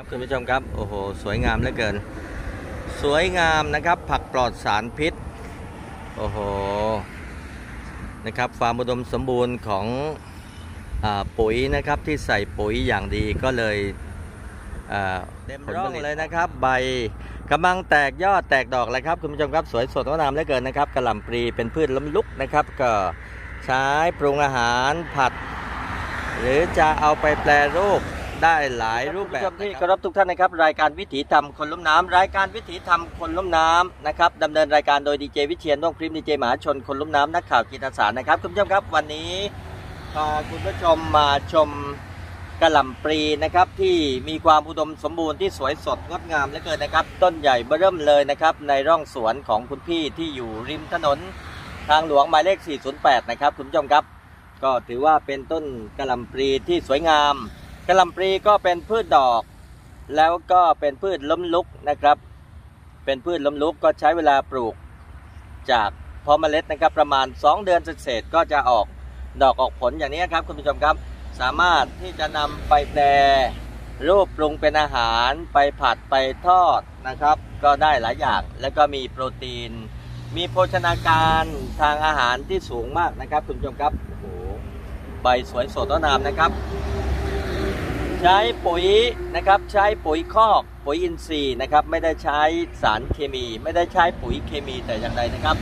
ครับคุณผู้ชมครับ โอ้โห สวยงามเหลือเกิน สวยงามนะครับ ผักปลอดสารพิษ โอ้โห นะครับความอุดมสมบูรณ์ของอปุ๋ยนะครับที่ใส่ปุ๋ยอย่างดีก็เลยเต็มร่องเลยนะครับ ใบกำลังแตกยอดแตกดอกเลยครับคุณผู้ชมครับสวยสดงดงามเหลือเกินนะครับกระหล่ำปลีเป็นพืชล้มลุกนะครับ ก็ใช้ปรุงอาหารผัด หรือจะเอาไปแปรรูป ได้หลายรูปแบบที่เคารพทุกท่านนะครับรายการวิถีธรรมคนล้มน้ำรายการวิถีธรรมคนล้มน้ำนะครับดำเนินรายการโดยดีเจวิเชียนว่องพริมดีเจมหาชนคนล้มน้ำนักข่าวจิตอาสานะครับคุณผู้ชมครับวันนี้พาคุณผู้ชมมาชมกระหล่ำปลีนะครับที่มีความอุดมสมบูรณ์ที่สวยสดงดงามเหลือเกินนะครับ ต้นใหญ่เบ้อเริ่มเลยนะครับในร่องสวนของคุณพี่ที่อยู่ริมถนนทางหลวงหมายเลข 408 นะครับคุณผู้ชมครับ ก็ถือว่าเป็นต้นกระหล่ำปลีที่สวยงาม กระลำปลีก็เป็นพืชดอก แล้วก็เป็นพืชล้มลุกนะครับ เป็นพืชล้มลุกก็ใช้เวลาปลูก จากพาะเมล็ดนะครับประมาณ 2 เดือนเศษก็จะออกดอกออกผลอย่างนี้ครับคุณผู้ชมครับ สามารถที่จะนำไปแปรรูปปรุงเป็นอาหารไปผัดไปทอดนะครับ ก็ได้หลายอย่างแล้วก็มีโปรตีน มีโภชนาการทางอาหารที่สูงมากนะครับคุณผู้ชมครับโอ้โหใบสวยสดงดงามนะครับ ใช้ปุ๋ยนะครับใช้ปุ๋ยคอกปุ๋ยอินทรีย์นะครับไม่ได้ใช้สารเคมี ไม่ได้ใช้ปุ๋ยเคมีแต่อย่างใดนะครับ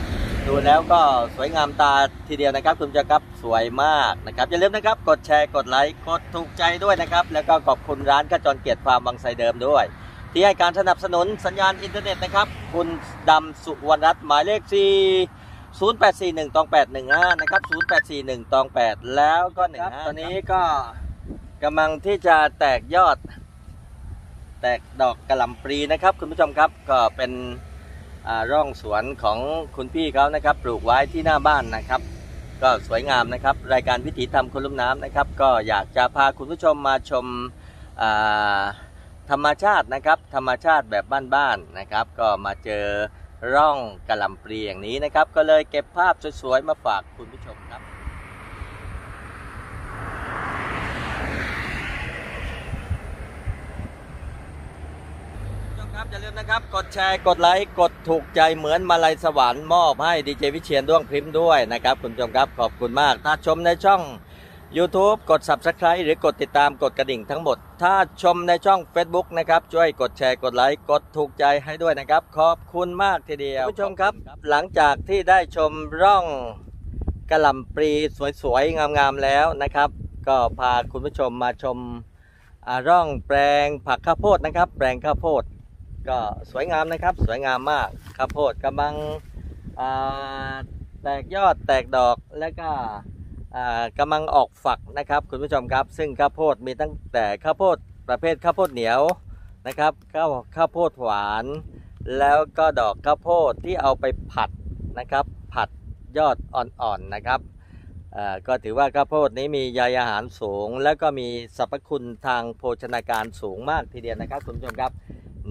ดูแล้วก็สวยงามตาทีเดียวนะครับ คุณผู้ชมครับสวยมากนะครับอย่าลืมนะครับกดแชร์กดไลค์กดถูกใจด้วยนะครับ แล้วก็ขอบคุณร้านขจรเกียรติฟาร์มบางไทรเดิมด้วย ที่ให้การสนับสนุนสัญญาณอินเทอร์เน็ตนะครับ คุณดำสุวรรณรัตน์หมายเลข4 0841ตอง815นะครับ0841ตอง8แล้วก็15ตอนนี้ก็ กำลังที่จะแตกยอด แตกดอกกระหล่ำปลีนะครับ คุณผู้ชมครับก็เป็นร่องสวนของคุณพี่เขานะครับ ปลูกไว้ที่หน้าบ้านนะครับ ก็สวยงามนะครับ รายการวิถีธรรมคนลุ่มน้ำนะครับ ก็อยากจะพาคุณผู้ชมมาชมาธรรมชาตินะครับ ธรรมชาติแบบบ้านๆนะครับ ก็มาเจอร่องกระหล่ำปลีอย่างนี้นะครับ ก็เลยเก็บภาพสวยๆมาฝากคุณผู้ชมครับ ผู้ชมครับ อย่าลืมนะครับ กดแชร์กดไลค์กดถูกใจเหมือนมาลัยสวรรค์มอบให้ดีเจวิเชียนด้วงพริมพ์ด้วยนะครับ คุณผู้ชมครับขอบคุณมาก ถ้าชมในช่อง YouTube กด Subscribe หรือกดติดตามกดกระดิ่งทั้งหมด ถ้าชมในช่อง Facebook นะครับ ช่วยกดแชร์กดไลค์กดถูกใจให้ด้วยนะครับ ขอบคุณมากทีเดียวคุณผู้ชมครับ หลังจากที่ได้ชมร่องกระหล่ำปลีสวยๆ งามๆ แล้วนะครับ ก็พาคุณผู้ชมมาชมร่องแปลงผักข้าวโพดนะครับ แปลงข้าวโพด ก็สวยงามนะครับ สวยงามมากข้าวโพดกำลังแตกยอดแตกดอกแล้วก็กำลังออกฝักนะครับ คุณผู้ชมครับ ซึ่งข้าวโพดมีตั้งแต่ข้าวโพดประเภทข้าวโพดเหนียวนะครับข้าวข้าวโพดหวาน แล้วก็ดอกข้าวโพดที่เอาไปผัดนะครับ ผัดยอดอ่อนๆนะครับก็ถือว่าข้าวโพดนี้มีใยอาหารสูง แล้วก็มีสรรพคุณทางโภชนาการสูงมากทีเดียวนะครับคุณผู้ชมครับ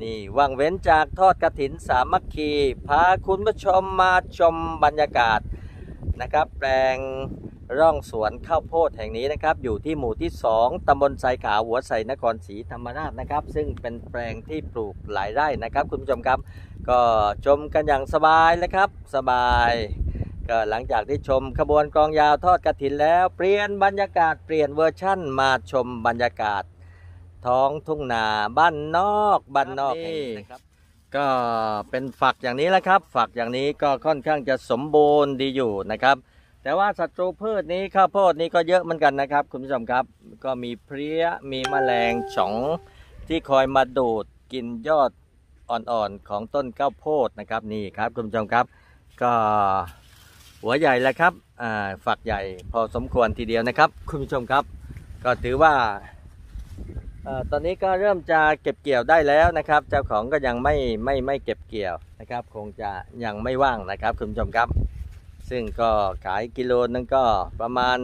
นี่ว่างเว้นจากทอดกระถินสามัคคี พาคุณผู้ชมมาชมบรรยากาศนะครับ แปลงร่องสวนข้าวโพดแห่งนี้นะครับ อยู่ที่หมู่ที่ 2ตำบลไซขาวหัวไซนครศรีธรรมราชนะครับ ซึ่งเป็นแปลงที่ปลูกหลายไร่นะครับ คุณผู้ชมครับ ก็ชมกันอย่างสบายเลยครับ สบายก็หลังจากที่ชมขบวนกองยาวทอดกระถินแล้ว เปลี่ยนบรรยากาศเปลี่ยนเวอร์ชั่นมาชมบรรยากาศ ท้องทุ่งนาบ้านนอกบ้านนอกแห่งนี้นะครับ ก็เป็นฝักอย่างนี้แหละครับ ฝักอย่างนี้ก็ค่อนข้างจะสมบูรณ์ดีอยู่นะครับ แต่ว่าศัตรูพืชนี้ข้าวโพดนี้ก็เยอะเหมือนกันนะครับ คุณผู้ชมครับ ก็มีเพลี้ยมีแมลงฉองที่คอยมาดูดกินยอดอ่อนๆของต้นข้าวโพดนะครับนี่ครับคุณผู้ชมครับ ก็หัวใหญ่แล้วครับอ่าฝักใหญ่พอสมควรทีเดียวนะครับ คุณผู้ชมครับ ก็ถือว่าเอ่อ ตอนนี้ก็เริ่มจะเก็บเกี่ยวได้แล้วนะครับ เจ้าของก็ยังไม่ไม่ไม่เก็บเกี่ยวนะครับ คงจะยังไม่ว่างนะครับคุณผู้ชมครับ ซึ่งก็ขายกิโลนึงก็ประมาณ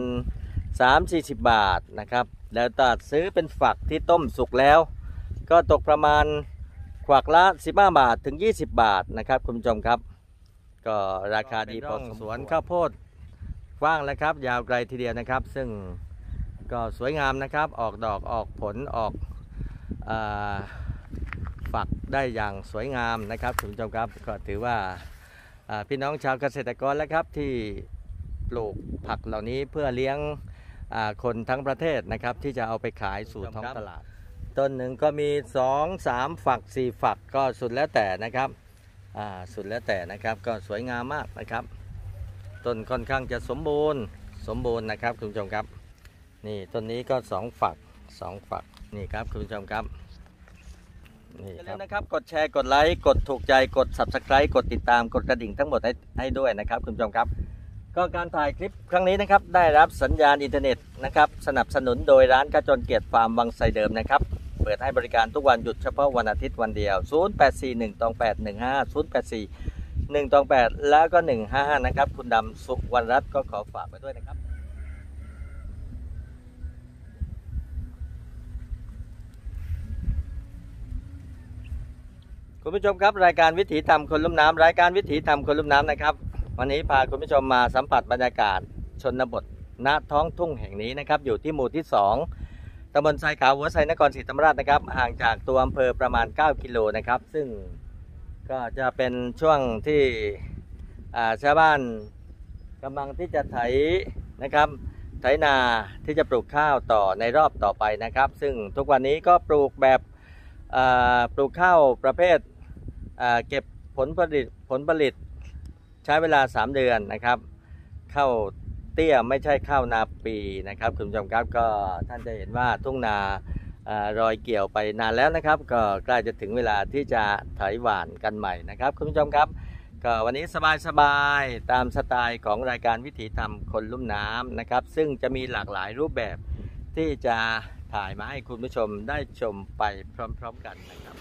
3-40 บาทนะครับ แล้วตัดซื้อเป็นฝักที่ต้มสุกแล้ว ก็ตกประมาณขวักละ 15 บาทถึง 20 บาทนะครับคุณผู้ชมครับ ก็ราคาดีพอสวนข้าวโพดกว้างแล้วครับ ยาวไกลทีเดียวนะครับ ซึ่ง ก็สวยงามนะครับ ออกดอกออกผลออกอฝักได้อย่างสวยงามนะครับคุณผู้ชมครับก็ถือว่าพี่น้องชาวเกษตรกรแล้วครับที่ปลูกผักเหล่านี้เพื่อเลี้ยงคนทั้งประเทศนะครับ ที่จะเอาไปขายสู่ท้องตลาด ต้นหนึ่งก็มี 2 3 ฝัก 4 ฝักก็สุดแล้วแต่นะครับสุดแล้วแต่นะครับก็สวยงามมากนะครับ ต้นค่อนข้างจะสมบูรณ์สมบูรณ์นะครับคุณผู้ชมครับ นี่ต้นนี้ก็2ฝัก2ฝักนี่ครับคุณผู้ชมครับนี่อย่าลืมนะครับ กดแชร์กดไลค์กดถูกใจกด subscribe กดติดตามกดกระดิ่งทั้งหมดให้ให้ด้วยนะครับคุณผู้ชมครับ ก็การถ่ายคลิปครั้งนี้นะครับ ได้รับสัญญาณอินเทอร์เน็ตนะครับ สนับสนุนโดยร้านกระจนเกียรติฟาร์มวังไซเดิมนะครับ เปิดให้บริการทุกวันหยุดเฉพาะวันอาทิตย์วันเดียว 0841ตอง815 084 1ตอง8แล้วก็ 155 นะครับ คุณดำสุวรรณรัตน์ก็ขอฝากไปด้วยนะครับ คุณผู้ชมครับรายการวิถีธรรมคนลุ่มน้ำรายการวิถีธรรมคนลุ่มน้ำนะครับ วันนี้พาคุณผู้ชมมาสัมผัสบรรยากาศ ชนบทณท้องทุ่งแห่งนี้นะครับ อยู่ที่หมู่ที่ 2ตำบลไซขาวหัวไซนครศรีธรรมราชนะครับ ห่างจากตัวอำเภอประมาณ 9 กิโลนะครับ ซึ่งก็จะเป็นช่วงที่ชาวบ้านกำลังที่จะไถนะครับไถนาที่จะปลูกข้าวต่อในรอบต่อไปนะครับ ซึ่งทุกวันนี้ก็ปลูกแบบปลูกข้าวประเภท เก็บผลผลิตผลผลิตใช้เวลา 3 เดือนนะครับข้าวเตี้ยไม่ใช่ข้าวนาปีนะครับคุณผู้ชมครับก็ท่านจะเห็นว่าทุ่งนาอรอยเกี่ยวไปนานแล้วนะครับ ก็ใกล้จะถึงเวลาที่จะไถหวานกันใหม่นะครับคุณผู้ชมครับ ก็วันนี้สบายๆตามสไตล์ของรายการวิถีธรรมคนลุ่มน้ำนะครับ ซึ่งจะมีหลากหลายรูปแบบที่จะถ่ายมาให้คุณผู้ชมได้ชมไปพร้อม ๆ กันนะครับ